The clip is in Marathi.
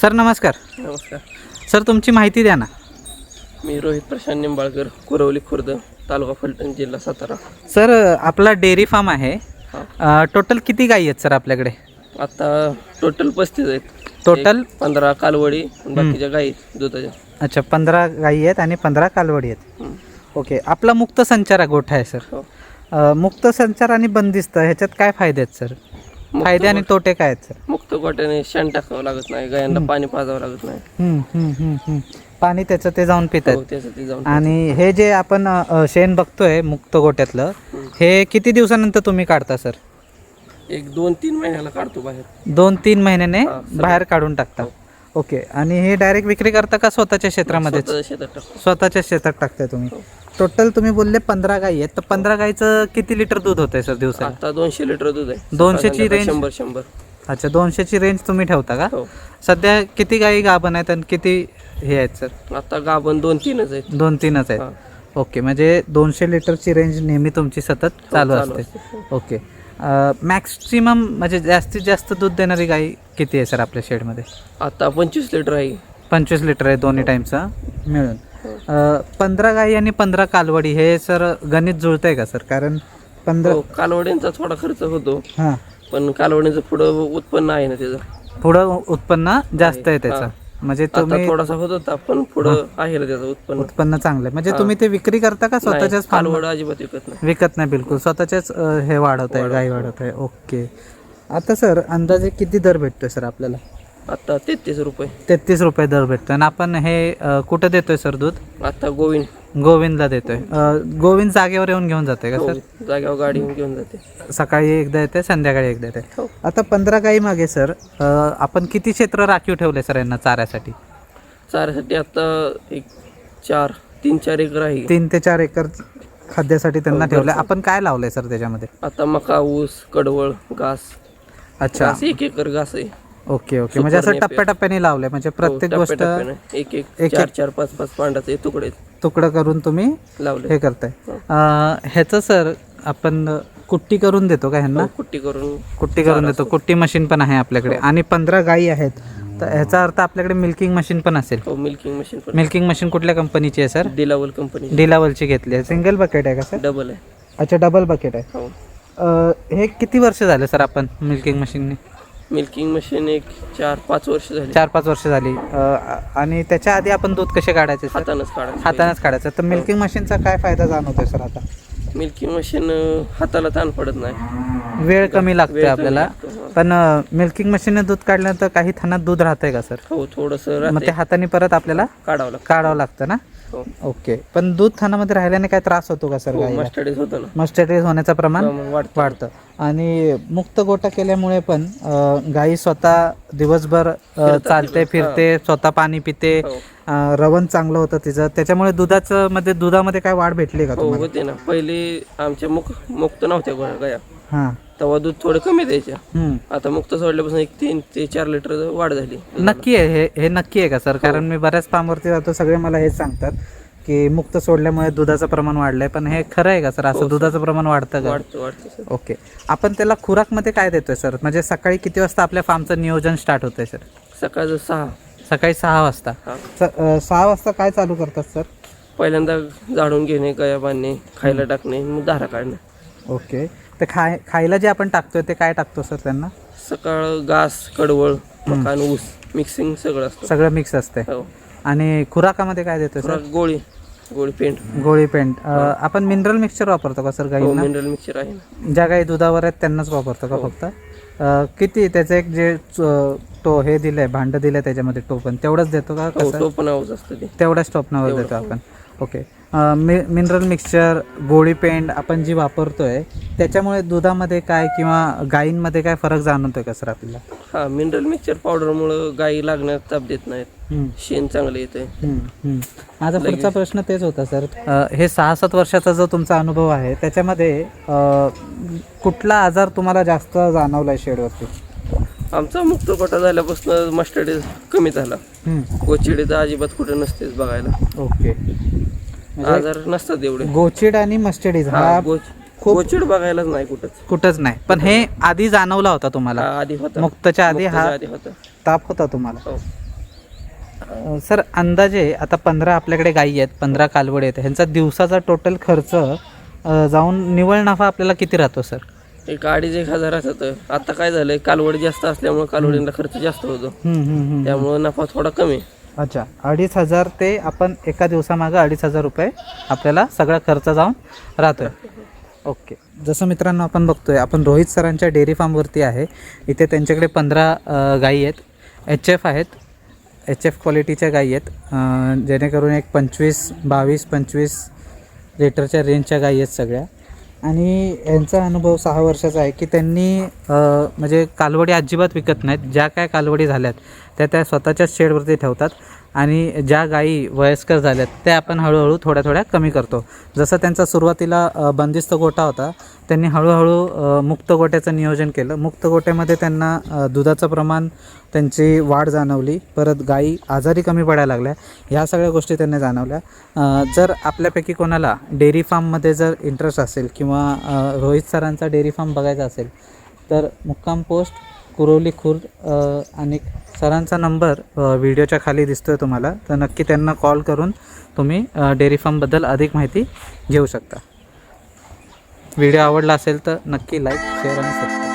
सर नमस्कार. नमस्कार. सर तुमची माहिती द्या ना. मी रोहित प्रशांत निंबाळकर कुरवली खुर्द तालुका फलटण जिल्हा सातारा. सर आपला डेअरी फार्म आहे. टोटल किती गाई आहेत सर आपल्याकडे? आता टोटल पस्तीस आहेत. टोटल? एक पंधरा कालवडी आणि बाकीच्या गाई दुधाच्या. अच्छा पंधरा गाई आहेत आणि पंधरा कालवडी आहेत. ओके आपला मुक्त संचार गोठा आहे सर. हो. अ, मुक्त संचार आणि बंदिस्त ह्याच्यात काय फायदे आहेत सर? फायदे आणि तोटे काय आहेत सर? मुक्त गोट्याने शेण टाकावं लागत नाही गायांना पाणी पाजावं लागत नाही. हम्म, हम्म, हम्म, हम्म. पाणी त्याचं ते जाऊन पितात. हो त्यासाठी जाऊन आणि हे जे आपण अ, शेण बघतोय मुक्त गोट्यातलं हे किती दिवसानंतर तुम्ही काढता सर? एक दोन तीन महिन्याला काढतो बाहेर. दोन तीन महिन्याने हा. बाहेर काढून टाकता. ओके. आणि हे डायरेक्ट विक्री करता का स्वतःच्या क्षेत्रामध्ये स्वतःच्या शेतात टाकतो. स्वतःच्या शेतात टाकताय तुम्ही. टोटल तुम्ही बोलले पंधरा गाई आहेत. तर पंधरा गाईचं किती लिटर दूध होतंय सर दिवसाला? आता दोनशे लिटर दूध आहे. दोनशेची संध्याकाळ range? शंभर शंभर. अच्छा दोनशेची रेंज तुम्ही ठेवता का? हो. सध्या किती गाई गाभण आहेत आणि किती हे आहेत सर? आता गाभण दोन तीनच आहेत. दोन तीनच हा. आहेत ओके म्हणजे दोनशे लिटरची रेंज नेहमी तुमची सतत चालू चालू असते. ओके. मॅक्सिमम म्हणजे जास्तीत जास्त दूध देणारी गाई किती आहे सर आपल्या शेडमध्ये? आता पंचवीस लिटर आहे. पंचवीस लिटर आहे दोन्ही टाईमचा मिळून. पंधरा गाई आणि पंधरा कालवडी हे सर गणित जुळतंय का सर? कारण पंधरा हो कालवड्यांचा थोडा खर्च होतो. हां. पण कालवडीचं पुढं उत्पन्न आहे ना त्याचं. पुढं उत्पन्न जास्त आहे त्याचं. म्हणजे तुम्ही थोडासा होत होता पण पुढं आहे ना त्याचं उत्पन्न. उत्पन्न चांगलं आहे म्हणजे तुम्ही ते विक्री करता का स्वतःच्याच फार्म कालवड अजिबात विकत नाही. विकत नाही बिलकुल. स्वतःच्याच हे वाढवत. आहे गाई वाढवत आहे ओके. आता सर अंदाजे किती दर भेटतोय सर आपल्याला? आता तेहतीस रुपये. तेहतीस रुपये दर भेटतोय. आणि आपण हे कुठं देतोय सर दूध? आता गोविंद गोविंदला देतोय. अ, गोविंद जागेवर येऊन घेऊन जाते का हो, सर? जाग्यावर गाडी येऊन घेऊन जाते. सकाळी एकदा येते संध्याकाळी एकदा येते. हो. आता पंधरा गाई मागे सर अ, आपण किती क्षेत्र राखीव ठेवले सर यांना चाऱ्यासाठी? चाऱ्यासाठी आता एक चार तीन चार एकर आहे. तीन ते चार एकर खाद्यासाठी त्यांना ठेवलंय आपण काय लावलंय सर त्याच्यामध्ये? आता मका ऊस कडवळ घास. अच्छा. घास एक एकर घास आहे. Okay okay. म्हणजे असं. टप्प्याटप्प्याने लावलंय. म्हणजे प्रत्येक हो, गोष्ट टप्प्याटप्प्याने. एक एक एक- चार चार पाच पाच पांडाचे तुकडे तुकडं करून तुम्ही लावले. हे करताय. हो. अं, ह्याचं सर आपण कुट्टी करून देतो का ह्यांना? हो, कुट्टी करून. कुट्टी करून देतो. कुट्टी मशीन पण आहे आपल्याकडे. आणि पंधरा गायी आहेत. तर ह्याचा अर्थ आपल्याकडे मिल्किंग मशीन पण असेल. हो मिल्किंग मशीन पण. मिल्किंग मशीन कुठल्या कंपनीची आहे सर? दिलावल कंपनी डिलावलची घेतली आहे. सिंगल बकेट आहे का सर? डबल आहे. अच्छा डबल बकेट आहे. हो. अं, हे किती वर्ष झाले सर आपण मिल्किंग मशीनने? मिल्किंग मशीन एक चार पाच वर्ष झाली. चार पाच वर्ष झाली. अं, आणि त्याच्या आधी आपण दूध कसे काढायचे सर? हातानंच काढायचं. हातानेच काढायचं. तर मिल्किंग मशीनचा काय फायदा जाणवतोय सर आता? मिल्किंग मशीन हाताला ताण पडत नाही. वेळ कमी लागतोय वेळ कमी आपल्याला. लागतो, हा. पण मिल्किंग मशीनने दूध काढल्यानंतर काही थानात दूध राहतंय का सर? हो थोडस मग ते हाताने परत आपल्याला काढावं लागतं. काढावं लागतं ना? हो. ओके. पण दूध थानामध्ये राहिल्याने काय त्रास होतो का सर हो गाईला? मस्टर्डीज होतं ना. मस्टर्डाइज होण्याचं प्रमाण प्रमाण वाढतं. वाढतं. आणि मुक्त गोटा केल्यामुळे पण अं, गाई स्वतः दिवसभर अं, चालते फिरते स्वतः पाणी पिते हो. अं, रवण चांगलं होतं तिचं. त्याच्यामुळे दुधाचं मध्ये दुधामध्ये काय वाढ भेटली का हो तुम्हाला? होते ना. पहिले आमच्या मुख मुक्त नव्हत्या गाया. हां. तेव्हा दूध थोडं कमी द्यायच्या हम्म. आता मुक्त सोडल्यापासून एक तीन ते चार लिटर वाढ झाली. नक्की आहे हे हे नक्की आहे का सर? कारण मी बऱ्याच फार्मवरती जातो सगळे मला हेच सांगतात की मुक्त सोडल्यामुळे दुधाचं प्रमाण वाढलंय. पण हे खरं आहे का सर? असं दुधाचं प्रमाण वाढतं का? वाढतं वाढतं सर. ओके. आपण त्याला खुराकमध्ये काय देतोय सर? म्हणजे सकाळी किती वाजता आपल्या फार्मचं नियोजन स्टार्ट होतंय सर? सकाळचं सहा. सकाळी सहा वाजता. हा. स- अं, सहा वाजता काय चालू करतात सर? पहिल्यांदा झाडून घेणे गया बांधणे खायला टाकणे मग धारा काढणे. ओके. तर खाय खायला जे आपण टाकतोय ते काय टाकतो सर त्यांना? सकाळ घास कडवळ मकान ऊस मिक्सिंग सगळं असतं. सगळं मिक्स असते हो. आणि खुराकामध्ये काय देतोय सर? गोळी गोळी पेंट. गोळी पेंट. अं, आपण मिनरल मिक्सचर वापरतो का सर हो गाईंना मिनरल मिक्सर आहे ना. ज्या काही दुधावर आहेत त्यांनाच वापरतो का फक्त? अं, किती त्याचं एक जे च- तो हे दिलंय भांड दिलंय त्याच्यामध्ये टोपण तेवढंच देतो का हो कसं? टोपण आवाज असतं ते. तेवढ्याच टोपणावर देतो आपण. ओके. मिनरल मिक्सचर गोळी पेंट आपण जी वापरतोय त्याच्यामुळे दुधामध्ये काय किंवा गायींमध्ये काय फरक जाणवतोय का सर आपल्याला? हा मिनरल मिक्सचर पावडरमुळं गायी लागण्यात ताप देत नाहीत. हम्म, शेण चांगलं येते. हम्म, हम्म. माझा पुढचा प्रश्न तेच होता सर. अं, हे सहा सात वर्षाचा जो तुमचा अनुभव आहे त्याच्यामध्ये अं, कुठला आजार तुम्हाला जास्त जाणवलाय शेडवरती? आमचा मुक्त कोटा झाल्यापासून मस्टर्ड कमी झाला. हम्म, कोचिडीचं अजिबात कुठे नसतेच बघायला. ओके. आजार नसतात एवढे. गोचिड आणि मस्टडीज हा हा गोच गोचिड बघायलाच नाही कुठंच. कुठंच नाही. पण हे आधी जाणवला होता तुम्हाला. आधी होता. मुक्तच्या आधी हा आधी होता. ताप होता तुम्हाला. हो. अ, सर अंदाजे आता पंधरा आपल्याकडे गायी आहेत पंधरा कालवडे आहेत. ह्यांचा दिवसाचा टोटल खर्च अ, जाऊन निव्वळ नफा आपल्याला किती राहतो सर? एक अडीच एक हजार असत. आता काय झालंय? कालवडी जास्त असल्यामुळे कालवडींना खर्च जास्त होतो. हम्म, हम्म, हम्म. त्यामुळे नफा थोडा कमी. आहे. अच्छा अडीच हजार ते आपण एका दिवसामागं अडीच हजार रुपये आपल्याला सगळा खर्च जाऊन राहतोय. ओके. जसं मित्रांनो आपण बघतोय आपण रोहित सरांच्या डेअरी फार्मवरती आहे. इथे त्यांच्याकडे पंधरा गाई आहेत. एच एफ आहेत. एच एफ क्वालिटीच्या गाई आहेत. जेणेकरून एक पंचवीस बावीस पंचवीस लिटरच्या रेंजच्या गाई आहेत सगळ्या. आणि यांचा अनुभव सहा वर्षाचा आहे की त्यांनी म्हणजे कालवडी अजिबात विकत नाहीत. ज्या काय कालवडी झाल्यात त्या त्या स्वतःच्याच शेडवरती ठेवतात. आणि ज्या गायी वयस्कर झाल्यात त्या आपण हळूहळू थोड्या थोड्या कमी करतो. जसं त्यांचा सुरुवातीला बंदिस्त गोठा होता त्यांनी हळूहळू मुक्त गोट्याचं नियोजन केलं. मुक्त गोट्यामध्ये त्यांना दुधाचं प्रमाण त्यांची वाढ जाणवली. परत गायी आजारी कमी पडायला लागल्या. ह्या सगळ्या गोष्टी त्यांनी जाणवल्या. जर आपल्यापैकी कोणाला डेअरी फार्ममध्ये जर इंटरेस्ट असेल किंवा रोहित सरांचा डेअरी फार्म बघायचा असेल तर मुक्काम पोस्ट कुरवली खुर्द आणि सरांचा नंबर व्हिडिओच्या खाली दिसतोय तुम्हाला. तर नक्की त्यांना कॉल करून तुम्ही डेअरी फार्मबद्दल अधिक माहिती घेऊ शकता. व्हिडिओ आवडला असेल तर नक्की लाईक शेअर आणि सबस्क्राईब.